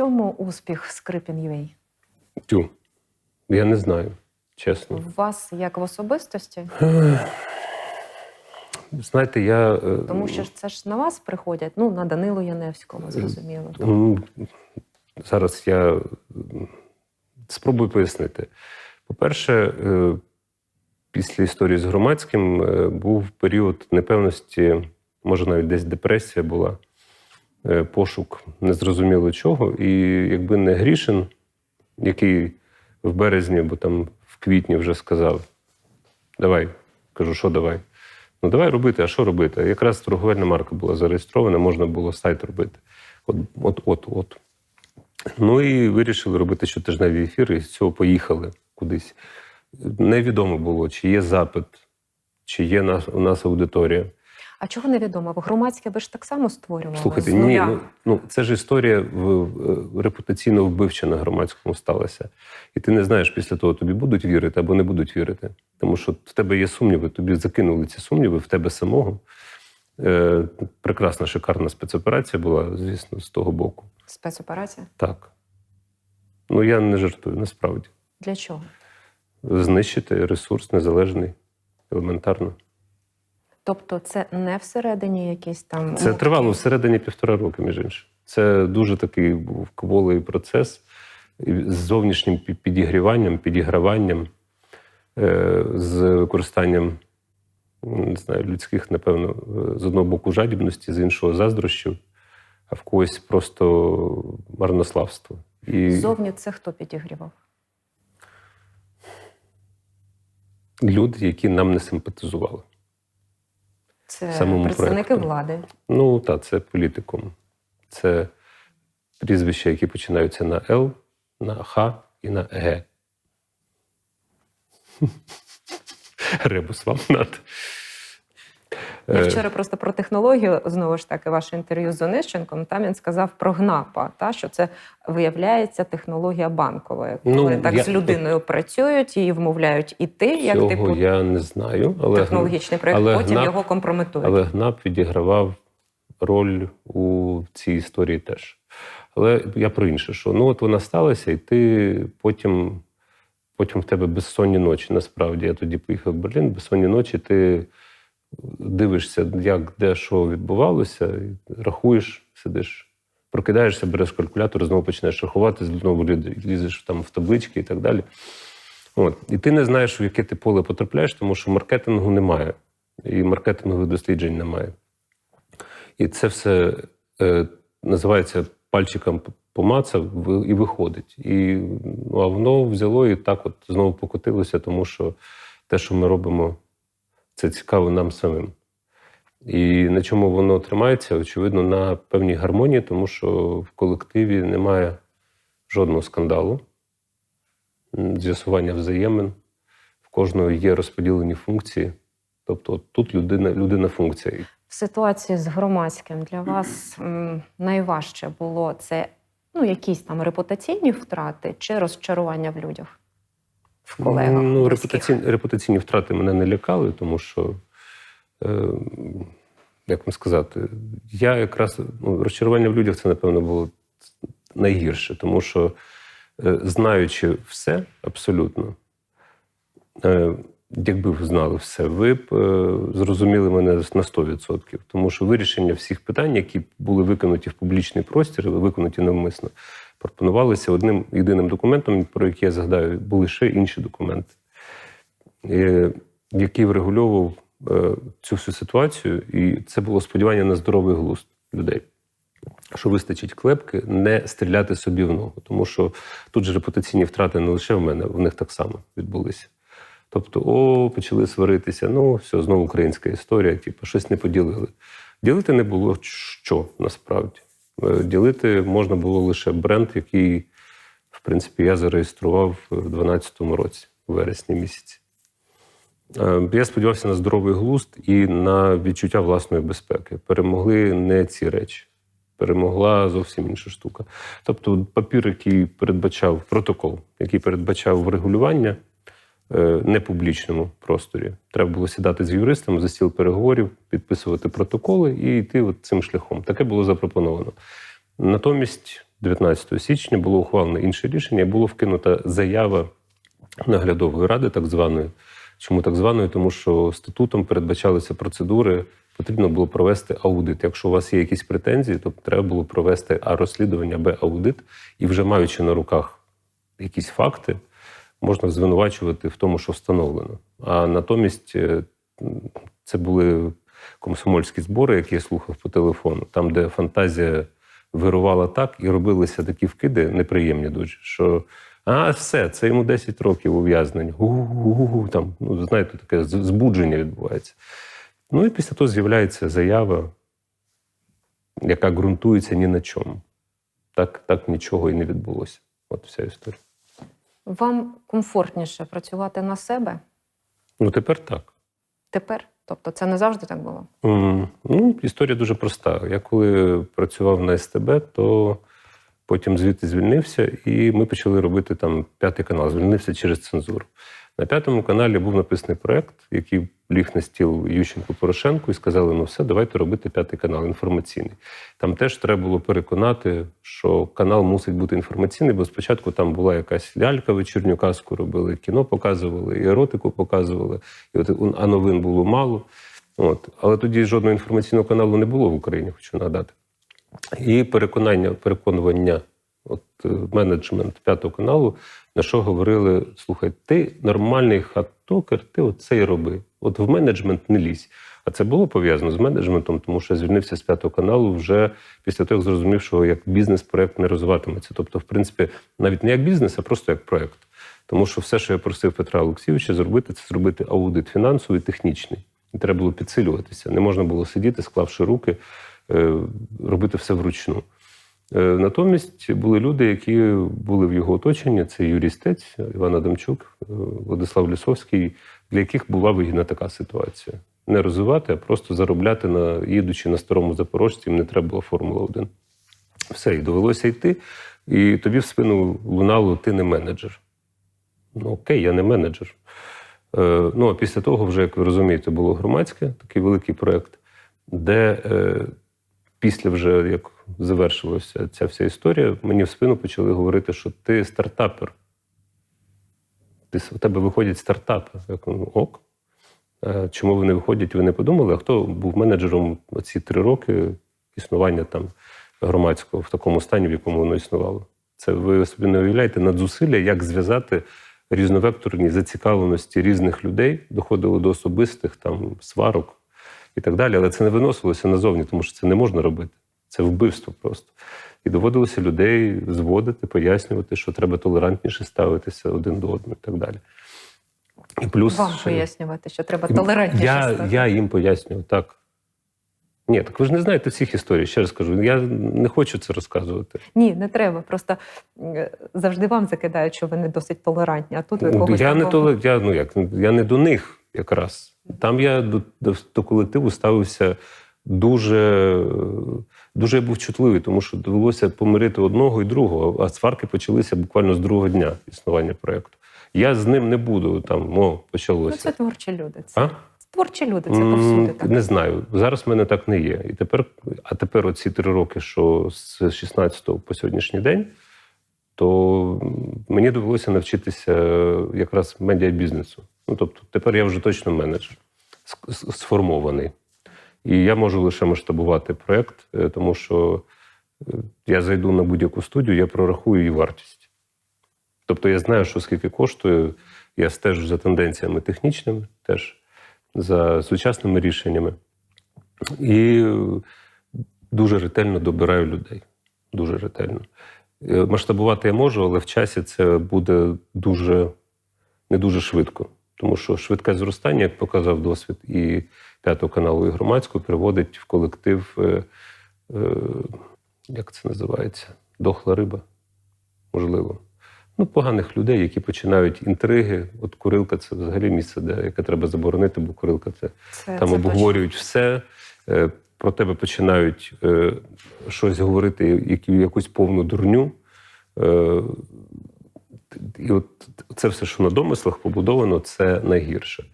чому успіх Скрипін.ua? Тю. Я не знаю, чесно. В вас як в особистості? Знаєте, я. е, Тому що це ж на вас приходять, ну на Данилу Яневського, зрозуміло. зараз я спробую пояснити. По-перше, е, після історії з громадським е, був період непевності, може навіть десь депресія була, е, пошук незрозуміло чого. І якби не Грішин, який в березні, бо там в квітні вже сказав: давай, кажу, що давай. Ну давай робити, а що робити? Якраз торговельна марка була зареєстрована, можна було сайт робити. От, от, от, от. Ну і вирішили робити щотижневі ефіри, і з цього поїхали кудись. Невідомо було, чи є запит, чи є у нас аудиторія. А чого невідомо? Ви громадське ви ж так само створювали? Слухайте, ні, ну, ну це ж історія в, в, репутаційно вбивча на громадському сталася. І ти не знаєш після того, тобі будуть вірити або не будуть вірити. Тому що в тебе є сумніви, тобі закинули ці сумніви в тебе самого. Е, прекрасна, шикарна спецоперація була, звісно, з того боку. Спецоперація? Так. Ну я не жартую, насправді. Для чого? Знищити ресурс незалежний, елементарно. Тобто, це не всередині якісь там Це тривало всередині півтора роки, між іншим. Це дуже такий був кволий процес з зовнішнім підігріванням, підіграванням, е, з використанням не знаю, людських, напевно, е, з одного боку жадібності, з іншого заздрощів, а в когось просто марнославство. І Ззовні це хто підігрівав? люди, які нам не симпатизували. Це Самому представники проекту. влади. Ну, так, це політикум. Це прізвища, які починаються на Л, на Х і на Г. Ребус вам надо. Я Е, вчора просто про технологію знову ж таки ваше інтерв'ю з Онищенком. Там він сказав про ГНАПа, та що це виявляється технологія банкова. Коли Ну, так я- з людиною працюють, її вмовляють іти, як Цього типу я не знаю, але, технологічний проєкт, але потім ГНАП- його компрометують. але ГНАП відігравав роль у цій історії теж. Але я про інше, що ну от вона сталася, і ти потім, потім в тебе безсонні ночі. Насправді я тоді поїхав в Берлін, безсонні ночі, ти дивишся, як де що відбувалося, рахуєш, сидиш, прокидаєшся, береш калькулятор, знову починаєш рахувати, знову лізеш там в таблички і так далі. От. І ти не знаєш, в яке ти поле потрапляєш, тому що маркетингу немає, і маркетингових досліджень немає. І це все е, називається пальчиком помацав і виходить. І ну, а воно взяло і так от знову покотилося, тому що те, що ми робимо, це цікаво нам самим. І на чому воно тримається, очевидно, на певній гармонії, тому що в колективі немає жодного скандалу, з'ясування взаємин, в кожного є розподілені функції. Тобто тут людина, людина функція. В ситуації з громадським для вас найважче було це ну, якісь там репутаційні втрати чи розчарування в людях, в колегах. Ну, репутаційні, репутаційні втрати мене не лякали, тому що, е, як вам сказати, я якраз ну, розчарування в людях це, напевно, було найгірше, тому що, е, знаючи все абсолютно, е, якби ви знали все, ви б е, зрозуміли мене на 100%. Тому що вирішення всіх питань, які були викинуті в публічний простір, викинуті навмисно, пропонувалися одним єдиним документом, про який я згадаю, були ще інші документи, е, який врегульовував е, цю всю ситуацію, і це було сподівання на здоровий глузд людей. Що вистачить клепки, не стріляти собі в ногу, тому що тут же репутаційні втрати не лише в мене, в них так само відбулися. Тобто, о, почали сваритися. Ну, все, знову українська історія, типу, щось не поділили. Ділити не було що насправді. Е, Ділити можна було лише бренд, який, в принципі, я зареєстрував в 2012 році, у вересні місяці. Е, Я сподівався на здоровий глузд і на відчуття власної безпеки. Перемогли не ці речі. Перемогла зовсім інша штука. Тобто, папір, який передбачав протокол, який передбачав врегулювання е, непублічному просторі. Треба було сідати з юристом за стіл переговорів, підписувати протоколи і йти от цим шляхом. Таке було запропоновано. Натомість 19 січня було ухвалено інше рішення, було вкинута заява наглядової ради, так званої. Чому так званої? Тому що статутом передбачалися процедури, потрібно було провести аудит. Якщо у вас є якісь претензії, то треба було провести А розслідування, Б аудит, і вже маючи на руках якісь факти, можна звинувачувати в тому, що встановлено. А натомість е, це були комсомольські збори, які я слухав по телефону, там, де фантазія вирувала так, і робилися такі вкиди неприємні дуже, що а все, це йому 10 років ув'язнення. Там, ну, знаєте, таке збудження відбувається. Ну і після того з'являється заява, яка ґрунтується ні на чому. Так, так нічого і не відбулося. От вся історія. Вам комфортніше працювати на себе Ну тепер так. тепер? Тобто це не завжди так було? Mm. Ну, історія дуже проста. Я коли працював на СТБ, то потім звідти звільнився, і ми почали робити там п'ятий канал. Звільнився через цензуру. На п'ятому каналі був написаний проект, який ліг на стіл Ющенку Порошенку, і сказали: ну все, давайте робити п'ятий канал інформаційний. Там теж треба було переконати, що канал мусить бути інформаційний, бо спочатку там була якась лялька вечірню казку робили, кіно показували, і еротику показували, і от а новин було мало. От. Але тоді жодного інформаційного каналу не було в Україні, хочу нагадати. І переконання, переконування, от е, менеджмент п'ятого каналу, на що говорили: слухай, ти нормальний хат-токер, ти оце й роби. От в менеджмент не лізь. А це було пов'язано з менеджментом, тому що я звільнився з п'ятого каналу вже після того, як зрозумів, що як бізнес-проект не розвиватиметься. Тобто, в принципі, навіть не як бізнес, а просто як проект. Тому що все, що я просив Петра Олексійовича зробити, це зробити аудит фінансовий, технічний. І треба було підсилюватися. Не можна було сидіти, склавши руки, е, робити все вручну. Е, Натомість були люди, які були в його оточенні: це Юрій Стець, Іван Адамчук, е, Владислав Лісовський, для яких була вигідна така ситуація. Не розвивати, а просто заробляти на їдучи на старому запорожці, їм не треба була Формула 1. Все, і довелося йти. І тобі в спину лунало, ти не менеджер. Ну окей, я не менеджер. Е, ну, а після того, вже, як ви розумієте, було громадське, такий великий проєкт, де е, після вже як завершилася ця вся історія, мені в спину почали говорити, що ти стартапер. Ти, у тебе виходять стартапи. Я кажу, ну, ок. Е, Чому вони виходять, ви не подумали? А хто був менеджером оці три роки існування там громадського в такому стані, в якому воно існувало? Це ви собі не уявляєте надзусилля, як зв'язати різновекторні зацікавленості різних людей, доходило до особистих там сварок і так далі. Але це не виносилося назовні, тому що це не можна робити. Це вбивство просто. І доводилося людей зводити, пояснювати, що треба толерантніше ставитися один до одного і так далі. І плюс Вам ще- пояснювати, що треба толерантніше. я, стати. я їм пояснюю, так. Ні, так ви ж не знаєте всіх історій. Ще раз кажу, я не хочу це розказувати. Ні, не треба. Просто завжди вам закидають, що ви не досить толерантні, а тут ви Ну, когось я, не такого- толе, я, ну, як, я не до них якраз. Там я до, до, до колективу ставився дуже, дуже я був чутливий, тому що довелося помирити одного і другого, а сварки почалися буквально з другого дня існування проєкту. Я з ним не буду там, о, Ну, почалося. це творчі люди. Це А? творчі люди, це повсюди так. Не знаю. Зараз в мене так не є. І тепер, а тепер оці три роки, що з 16 по сьогоднішній день, то мені довелося навчитися якраз медіабізнесу. Ну тобто, тепер я вже точно менеджер сформований. І я можу лише масштабувати проєкт, е, тому що е, я зайду на будь-яку студію, я прорахую її вартість. Тобто я знаю, що скільки коштує, я стежу за тенденціями технічними, теж за сучасними рішеннями. І е, дуже ретельно добираю людей. Дуже ретельно. Е, Масштабувати я можу, але в часі це буде дуже не дуже швидко. Тому що швидке зростання, як показав досвід і п'ятого каналу, і громадського, приводить в колектив, е, е, як це називається? Дохла риба, можливо. Ну, поганих людей, які починають інтриги. От курилка це взагалі місце, де яке треба заборонити, бо курилка це Це, там це обговорюють все. Про тебе починають е, щось говорити, які, якусь повну дурню. Е, і от це все, що на домислах побудовано, це найгірше.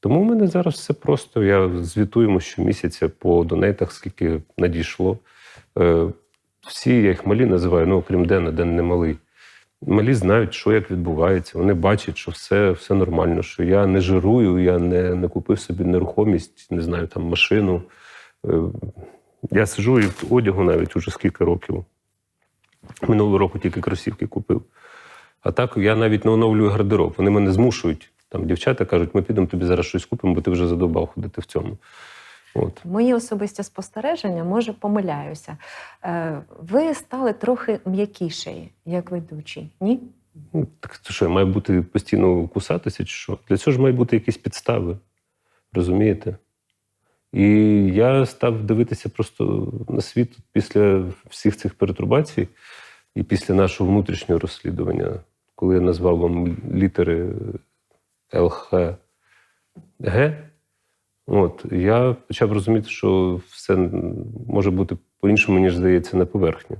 Тому в мене зараз все просто. Я звітуємо щомісяця по донейтах, скільки надійшло. Е, всі, я їх малі називаю, ну окрім Дена, Ден не малий. Малі знають, що як відбувається. Вони бачать, що все, все нормально, що я не жирую, я не, не купив собі нерухомість, не знаю, там машину. Е, Я сижу і в одягу навіть уже скільки років. Минулого року тільки кросівки купив. А так я навіть не оновлюю гардероб. Вони мене змушують. Там дівчата кажуть, ми підемо тобі зараз щось купимо, бо ти вже задовбав ходити в цьому. От. Мої особисті спостереження, може, помиляюся. Е, Ви стали трохи м'якіший, як ведучий, ні? Ну, Так це що, я маю бути постійно кусатися, чи що? Для цього ж мають бути якісь підстави. Розумієте? І я став дивитися просто на світ після всіх цих перетрубацій і після нашого внутрішнього розслідування, коли я назвав вам літери ЛХ Г. От, я почав розуміти, що все може бути по-іншому, ніж здається, на поверхні.